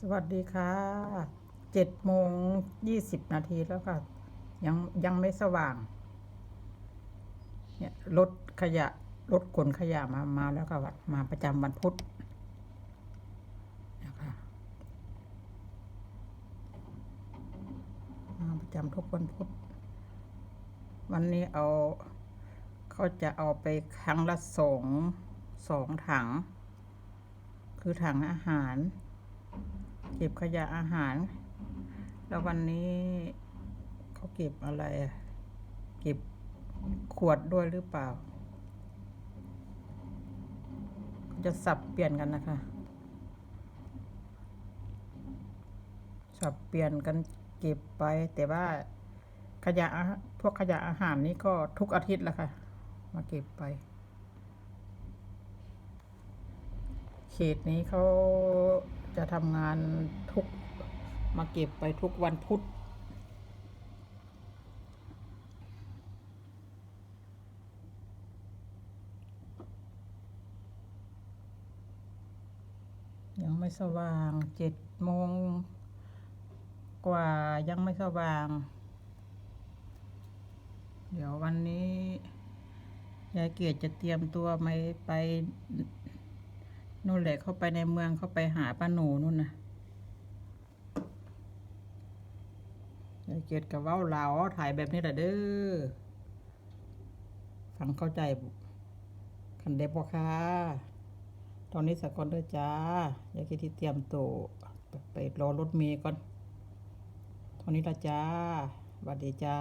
สวัสดีค่ะเจ็ดโมงยี่สิบนาทีแล้วค่ะ ยังยังไม่สว่าง เนี่ยรถขยะรถขนขยะมามาแล้วค่ะมาประจำวันพุธนะคะมาประจำทุกวันพุธวันนี้เอา เขาจะเอาไปครั้งละสองสองถัง คือถังอาหาร เก็บขยะอาหาร แล้ววันนี้เขาเก็บอะไรอะเก็บขวดด้วยหรือเปล่า จะสับเปลี่ยนกันนะคะ สับเปลี่ยนกันเก็บไป แต่ว่าขยะพวกขยะอาหารนี่ก็ทุกอาทิตย์ละค่ะ มาเก็บไป เขตนี้เขา ทำงานทุกมาเก็บไปทุกวันพุธยังไม่สว่างเจ็ดโมงกว่ายังไม่สว่าง เดี๋ยววันนี้ยายเกียรติจะเตรียมตัวไปไป นู่นแหละเข้าไปในเมืองเข้าไปหาป้าหนูนู่นนะยายเกียรติกับว้าลาวถ่ายแบบนี้แหละเด้อฟังเข้าใจคันเด็บบ่ค่ะ ตอนนี้สกอนเด้อจ้ายายเกียรติที่เตรียมตัวไปไปรอรถเมย์ก่อนตอนนี้ละจ้าสวัสดีจ้า